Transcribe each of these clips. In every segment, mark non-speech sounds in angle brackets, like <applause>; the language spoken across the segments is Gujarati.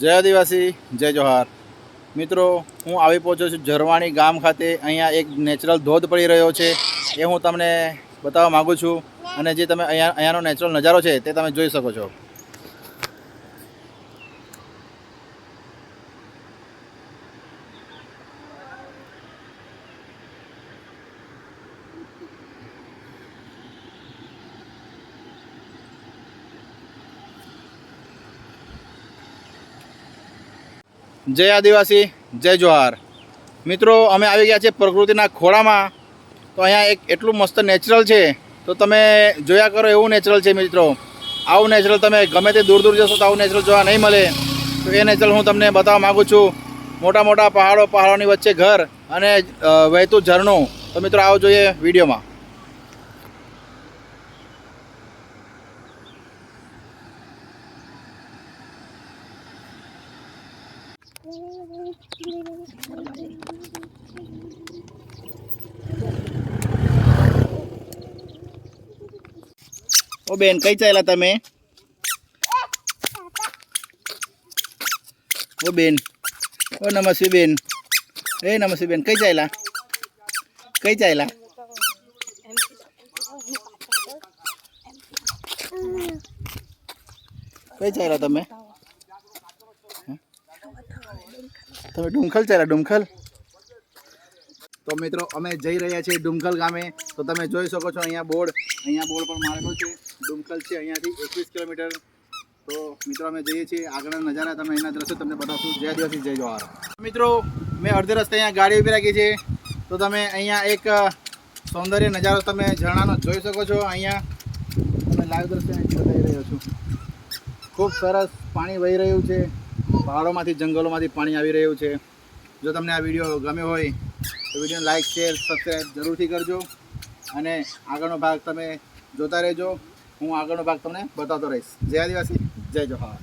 જય આદિવાસી, જય જોહાર. મિત્રો, હું આવી પહોંચ્યો છું ઝરવાણી ગામ ખાતે. અહીંયા એક નેચરલ ધોધ પડી રહ્યો છે. એ હું તમને બતાવવા માગું છું. અને જે તમે અહીંયા, અહીંયાનો નેચરલ નજારો છે, તે તમે જોઈ શકો છો. જય આદિવાસી, જય જોહાર. મિત્રો, અમે આવી ગયા છે પ્રકૃતિના ખોળામાં. તો અહીંયા એક એટલું મસ્ત નેચરલ છે. તો તમે જોયા કરો, એવું નેચરલ છે મિત્રો. આવું નેચરલ તમે ગમે તે દૂર દૂર જશો તો આવું નેચરલ જોવા નહીં મળે. તો એ નેચરલ હું તમને બતાવવા માગું છું. મોટા મોટા પહાડો, પહાડોની વચ્ચે ઘર અને વહેતું ઝરણું. તો મિત્રો, આવો જોઈએ વિડીયોમાં. ઓ બેન, કઈ ચાલ્યા તમે? ઓ બેન, ઓ નમસ્તે બેન. એ નમસ્તે બેન, કઈ ચાલ્યા? કઈ ચાલ્યા? કઈ ચાલ્યા તમે હે? તમે ડુમખલ ચાલ્યા ડુમખલ. તો મિત્રો, અમે જઈ રહ્યા છીએ ડુમખલ ગામે. તો તમે જોઈ શકો છો અહીંયા બોર્ડ. અહીંયા બોર્ડ પણ મારેલો છે. ડુમખલ છે અહીંયાથી એકવીસ કિલોમીટર. તો મિત્રો, અમે જઈએ છીએ. આગળના નજારા તમે અહીંના દ્રશ્યો તમને બતાવશું. જય દિવસી જય જવાહર મિત્રો, મેં અડધે રસ્તે અહીંયા ગાડી ઊભી રાખી છે. તો તમે અહીંયા એક સૌંદર્ય નજારો તમે ઝરણાનો જોઈ શકો છો. અહીંયા તમે લાઈવ દ્રશ્ય બતાવી રહ્યો છું. ખૂબ સરસ પાણી વહી રહ્યું છે. પહાડોમાંથી, જંગલોમાંથી પાણી આવી રહ્યું છે. જો તમને આ વીડિયો ગમ્યો હોય, તો વિડીયોને લાઇક શેર સબસ્ક્રાઈબ જરૂરથી કરજો. અને આગળનો ભાગ તમે જોતા રહેજો. હું આગળનો ભાગ તમને બતાવતો રહીશ. જય આદિવાસી, જય જોહાર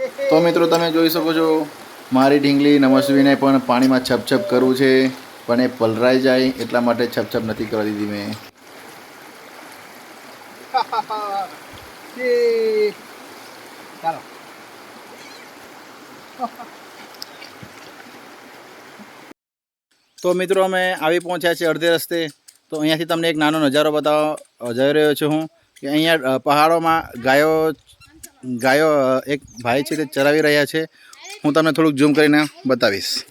તો મિત્રો તમે જોઈ શકો છો, મારી ઢીંગલી નમસ્વીને પણ પાણીમાં છપછપ કરવું છે, પણ એ પલરાઈ જાય એટલા માટે છપછપ નથી કરી દીધી મેં. તો મિત્રો અમે આવી પહોંચ્યા છીએ અડધે રસ્તે. તો અહીંયાથી તમને એક નાનો નજારો બતાવવા જઈ રહ્યો છું હું. કે અહીંયા પહાડોમાં ગાયો ગાયો એક ભાઈ છે તે ચરાવી રહ્યા છે. હું તમને થોડુંક ઝૂમ કરીને બતાવીશ.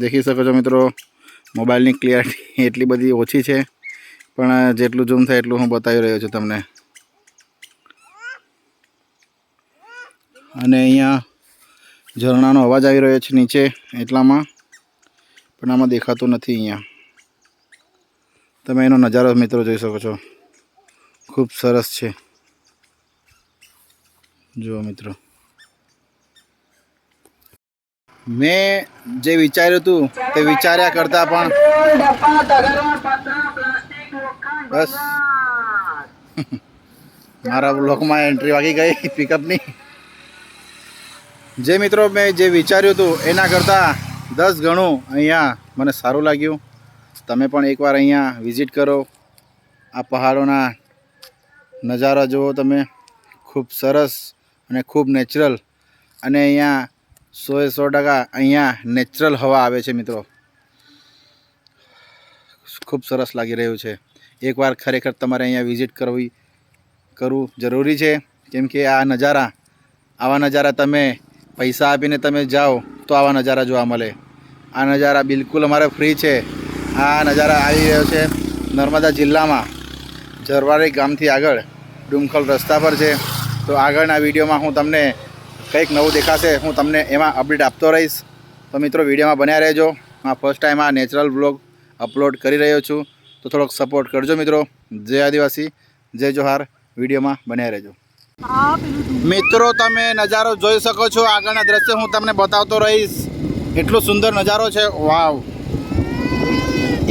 દેખી શકો છો મિત્રો, મોબાઈલની ક્લિયરિટી એટલી બધી ઓછી છે. પણ જેટલું ઝૂમ થાય એટલું હું બતાવી રહ્યો છું તમને. અને અહીંયા ઝરણાનો અવાજ આવી રહ્યો છે નીચે એટલામાં. પણ આમાં દેખાતું નથી અહીંયા. તમે એનો નજારો મિત્રો જોઈ શકો છો. ખૂબ સરસ છે. જુઓ મિત્રો. મેં જે વિચાર્યું હતું તે વિચાર્યા કરતાં પણ બસ. <laughs> મારા બ્લોકમાં એન્ટ્રી વાગી ગઈ પિકઅપની જે મિત્રો મેં જે વિચાર્યું હતું એના કરતાં દસ ગણું અહીંયા મને સારું લાગ્યું. તમે પણ એકવાર અહીંયા વિઝિટ કરો. આ પહાડોના નજારા જુઓ તમે. ખૂબ સરસ અને ખૂબ નેચરલ અને અહીંયા સોએ સો ટકા અહીંયા નેચરલ હવા આવે છે મિત્રો. ખૂબ સરસ લાગી રહ્યું છે. એકવાર ખરેખર તમારે અહીંયા વિઝિટ કરવી, કરવું જરૂરી છે. કેમ કે આ નજારા, આવા નજારા તમે પૈસા આપીને તમે જાઓ તો આવા નજારા જોવા મળે. આ નજારા બિલકુલ અમારે ફ્રી છે. આ નજારા આવી રહ્યો છે નર્મદા જિલ્લામાં. ઝરવાડી ગામથી આગળ ડુમખલ રસ્તા પર છે. તો આગળના વિડીયોમાં હું તમને કંઈક નવું દેખાશે. હું તમને એમાં અપડેટ આપતો રહીશ. તો મિત્રો, વિડીયોમાં બન્યા રહેજો. આ ફર્સ્ટ ટાઈમ આ નેચરલ બ્લોગ અપલોડ કરી રહ્યો છું. તો થોડોક સપોર્ટ કરજો મિત્રો. જય આદિવાસી, જય જોહાર. વિડીયોમાં બન્યા રહેજો. મિત્રો, તમે નજારો જોઈ શકો છો. આગળના દ્રશ્ય હું તમને બતાવતો રહીશ. એટલો સુંદર નજારો છે. વાવ.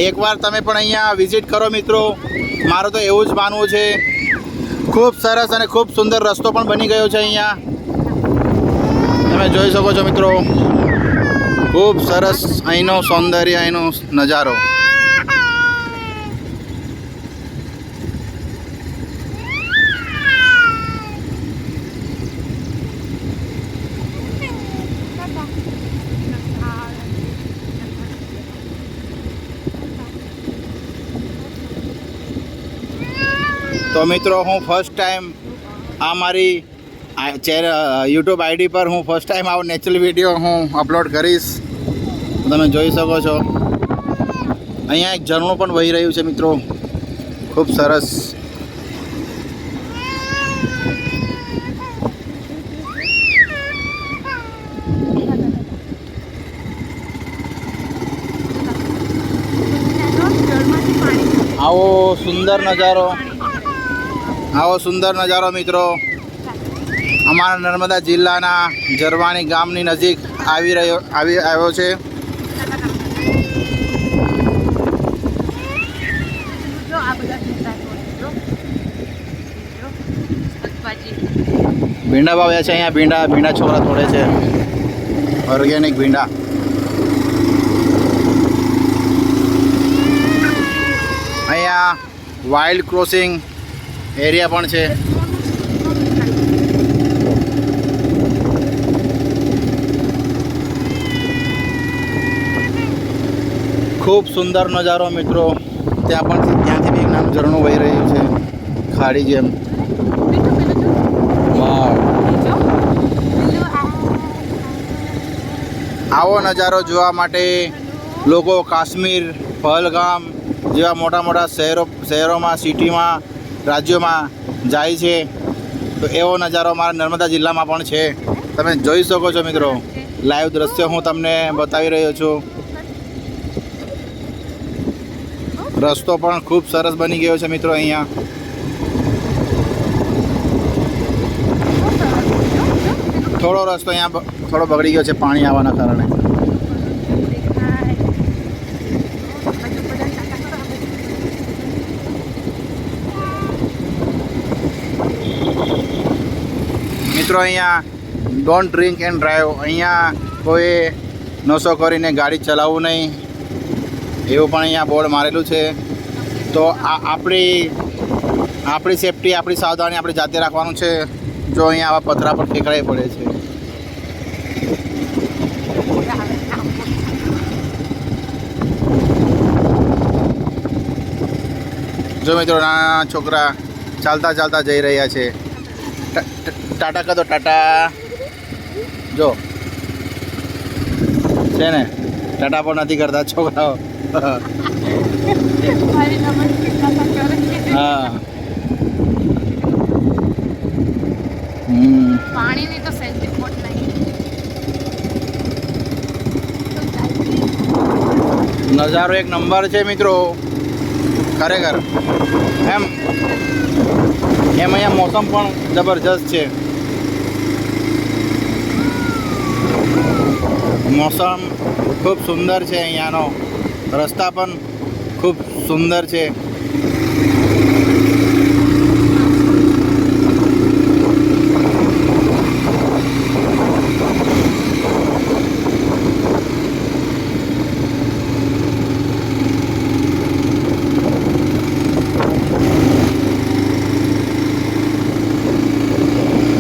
એકવાર તમે પણ અહીંયા વિઝિટ કરો મિત્રો. મારું તો એવું જ માનવું છે. ખૂબ સરસ અને ખૂબ સુંદર રસ્તો પણ બની ગયો છે અહીંયા. તમે જોઈ શકો છો મિત્રો. ખૂબ સરસ અહીંનો સૌંદર્ય, અહીંનો નજારો. તો મિત્રો, હું ફર્સ્ટ ટાઈમ આ મારી યુટ્યુબ આઈડી પર હું ફર્સ્ટ ટાઈમ આવો નેચરલ વીડિયો હું અપલોડ કરીશ. તમે જોઈ શકો છો. અહીંયા એક ઝરણું પણ વહી રહ્યું છે મિત્રો. ખૂબ સરસ. આવો સુંદર નજારો. આવો સુંદર નજારો મિત્રો. અમારા નર્મદા જિલ્લાના જરવાણી ગામની નજીક આવી રહ્યો, આવી, આવ્યો છે. ભીંડા વાવ્યા છે અહીંયા, ભીંડા ભીંડા છોકરા તોડે છે. ઓર્ગેનિક ભીંડા. અહીંયા વાઇલ્ડ ક્રોસિંગ એરિયા પણ છે. ખૂબ સુંદર નજારો મિત્રો. ત્યાં પણ ત્યાંથી બી નાનું ઝરણું વહી રહ્યું છે. ખાડી જેમ. આવો નજારો જોવા માટે લોકો કાશ્મીર, પહલગામ જેવા મોટા મોટા શહેરો શહેરોમાં, સિટીમાં રાજ્યોમાં જાય છે. તો એવો નજારો અમારા નર્મદા જિલ્લામાં પણ છે. તમે જોઈ શકો છો મિત્રો. લાઈવ દ્રશ્ય હું તમને બતાવી રહ્યો છું. રસ્તો પણ ખૂબ સરસ બની ગયો છે મિત્રો અહીંયા. થોડો રસ્તો અહીંયા થોડો બગડી ગયો છે પાણી આવવાના કારણે. મિત્રો, અહીંયા ડોન્ટ ડ્રિંક એન્ડ ડ્રાઈવ અહીંયા કોઈ નશો કરીને ગાડી ચલાવવું નહીં. એવું પણ અહીંયા બોર્ડ મારેલું છે. તો આ આપણી આપણી સેફટી આપણી સાવધાની આપણે જાતે રાખવાનું છે. જો અહીંયા આવા પથરા પર ફેંકડાઈ પડે છે. જો મિત્રો નાના છોકરા ચાલતા ચાલતા જઈ રહ્યા છે. ટાટા તો ટાટા. જો. છે ને? ટાટા પણ નથી કરતા છોકરાઓ. હા. પાણીની તો સેન્ટી નજારો એક નંબર છે મિત્રો. ખરેખર. એમ. એમ અહીંયા મોસમ પણ જબરજસ્ત છે. મોસમ ખૂબ સુંદર છે અહીંયાનો. રસ્તા પણ ખૂબ સુંદર છે.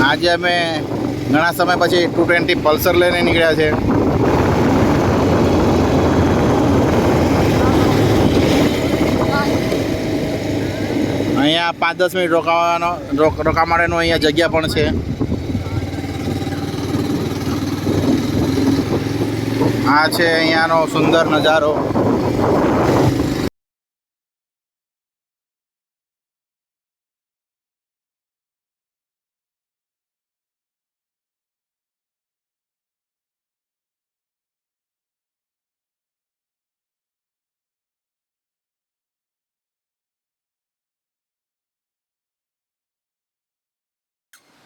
આજે અમે ઘણા સમય પછી ટુ ટ્વેન્ટી પલ્સર લઈને નીકળ્યા છે. અહીંયા પાંચ દસ મિનિટ રોકાવાનો રોક માટેનું અહીંયા જગ્યા પણ છે. આ છે અહીંયાનો સુંદર નજારો.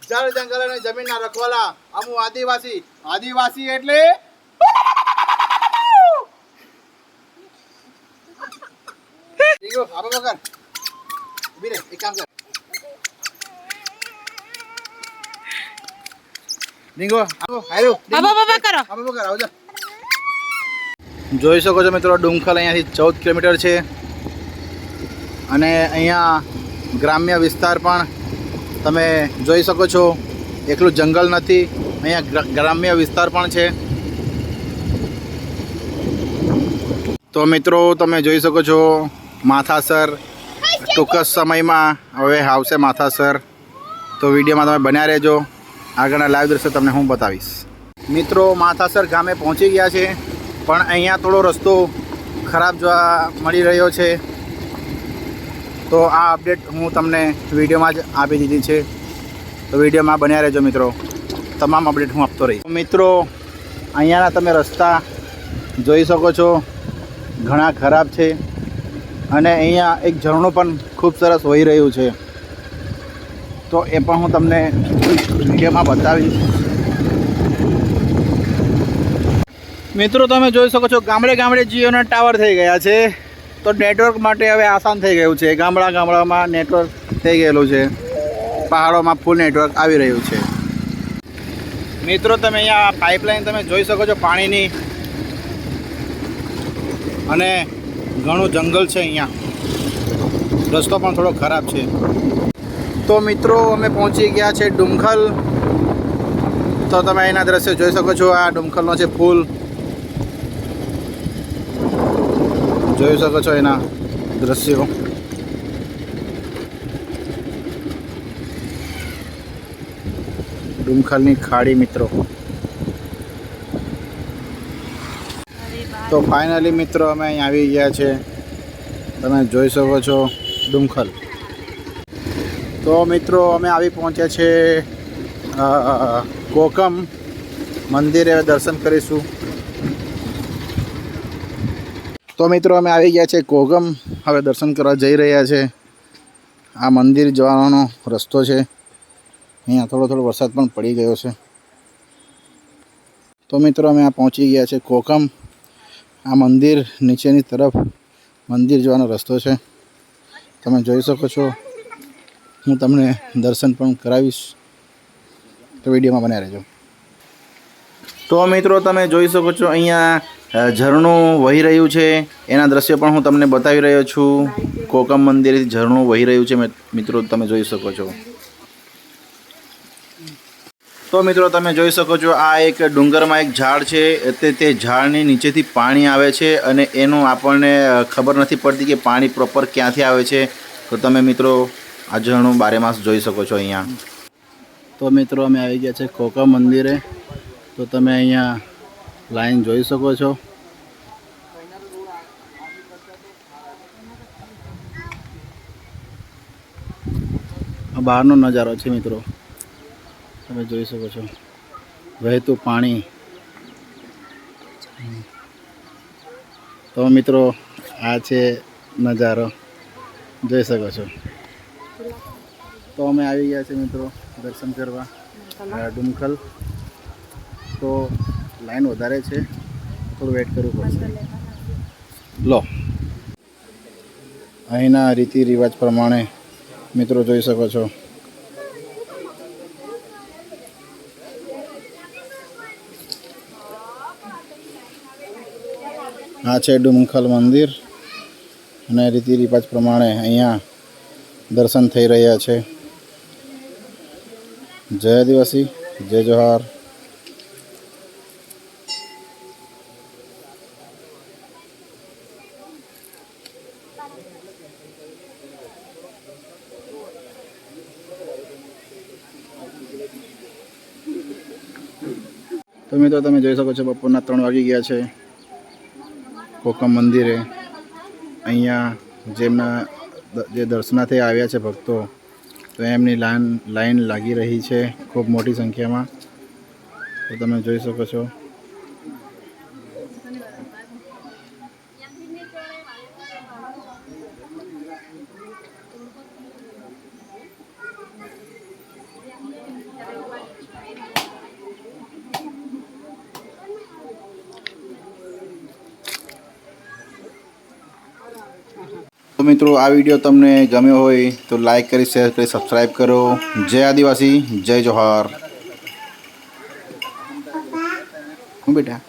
જળ જંગલ અને જમીનના રખવાલા. અમુ આદિવાસી. આદિવાસી એટલે? જોઈ શકો છો મિત્રો ડુંખલ અહીંયાથી ચૌદ કિલોમીટર છે. અને અહીંયા ગ્રામ્ય વિસ્તાર પણ તમે જોઈ શકો છો, એકલું જંગલ નથી, અહીંયા ગ્રા- ગ્રામ્ય વિસ્તાર પણ છે. તો મિત્રો, તમે જોઈ શકો છો, માથાસર ટૂંક જ સમયમાં હવે આવશે માથાસર. તો વિડીયોમાં તમે બન્યા રહેજો. આગળના લાઈવ દ્રશ્ય તમને હું બતાવીશ. મિત્રો, માથાસર ગામે પહોંચી ગયા છે, પણ અહીંયા થોડો રસ્તો ખરાબ જોવા મળી રહ્યો છે. તો આ અપડેટ હું તમને વિડીયોમાં જ આપી દીધી છે. તો વિડીયોમાં બન્યા રહેજો મિત્રો. તમામ અપડેટ હું આપતો રહીશ. મિત્રો, અહીંયાના તમે રસ્તા જોઈ શકો છો. ઘણા ખરાબ છે. અને અહીંયા એક ઝરણું પણ ખૂબ સરસ વહી રહ્યું છે. તો એ પણ હું તમને વિડીયોમાં બતાવીશ. મિત્રો, તમે જોઈ શકો છો ગામડે ગામડે જીઓના ટાવર થઈ ગયા છે. તો નેટવર્ક માટે હવે આસાન થઈ ગયું છે. ગામડા ગામડામાં નેટવર્ક થઈ ગયેલું છે. પહાડોમાં ફૂલ નેટવર્ક આવી રહ્યું છે. મિત્રો, તમે અહીંયા પાઇપલાઇન તમે જોઈ શકો છો પાણીની. અને ઘણું જંગલ છે અહીંયા. રસ્તો પણ થોડો ખરાબ છે. તો મિત્રો, અમે પહોંચી ગયા છે ડુમખલ. તો તમે એના દ્રશ્ય જોઈ શકો છો. આ ડુમખલનો છે ફૂલ જોઈ શકો છો એના દ્રશ્યો. ડુમખલની ખાડી, મિત્રો. તો ફાઇનલી મિત્રો, અમે અહીં આવી ગયા છે. તમે જોઈ શકો છો ડુમખલ. તો મિત્રો, અમે આવી પહોંચ્યા છે કોકમ મંદિરે દર્શન કરીશું. તો મિત્રો, અમે આવી ગયા છે કોગમ. હવે દર્શન કરવા જઈ રહ્યા છે. આ મંદિર જવાનો રસ્તો છે. અહીંયા થોડો થોડો વરસાદ પણ પડી ગયો છે. તો મિત્રો, અમે આ પહોંચી ગયા છે કોકમ આ મંદિર નીચેની તરફ મંદિર જવાનો રસ્તો છે. તમે જોઈ શકો છો. હું તમને દર્શન પણ કરાવીશ. તો વિડીયોમાં બન્યા રહેજો. તો મિત્રો, તમે જોઈ શકો છો અહીંયા ઝરણું વહી રહ્યું છે. એના દ્રશ્ય પણ હું તમને બતાવી રહ્યો છું. કોકમ મંદિરથી ઝરણું વહી રહ્યું છે. મિત- મિત્રો, તમે જોઈ શકો છો. તો મિત્રો, તમે જોઈ શકો છો, આ એક ડુંગરમાં એક ઝાડ છે. તે તે ઝાડની નીચેથી પાણી આવે છે અને એનું આપણને ખબર નથી પડતી કે પાણી પ્રોપર ક્યાંથી આવે છે. તો તમે, મિત્રો, આ ઝરણું બારેમાસ જોઈ શકો છો અહીંયા. તો મિત્રો, અમે આવી ગયા છે કોકમ મંદિરે. તો તમે અહીંયા લાઈન જોઈ શકો છો. બહારનો નજારો છે મિત્રો. તમે જોઈ શકો છો. વહેતું પાણી. તો મિત્રો આ છે નજારો. જોઈ શકો છો. તો અમે આવી ગયા છે મિત્રો દર્શન કરવા. ડુમખલ. તો લાઈન વધારે છે. થોડું વેઇટ કરવું પડશે. લો. અહીંના રીતિ રિવાજ પ્રમાણે મિત્રો જોઈ શકો છો. આ છે ડુમખલ મંદિર અને રીતિ રિવાજ પ્રમાણે અહીંયા દર્શન થઈ રહ્યા છે. જય આદિવાસી, જય જોહાર. તો મિત્રો તમે જોઈ શકો છો, બપોરના ત્રણ વાગી ગયા છે. કોકમ મંદિરે. અહીંયા જેમના જે દર્શનાર્થે આવ્યા છે ભક્તો, તો એમની લાઈન લાઈન લાગી રહી છે ખૂબ મોટી સંખ્યામાં. તો તમે જોઈ શકો છો. મિત્રો, આ વીડિયો તમને ગમ્યો હોય તો લાઇક કરી શેર કરી સબસ્ક્રાઈબ કરો. જય આદિવાસી, જય જોહાર. બેટા?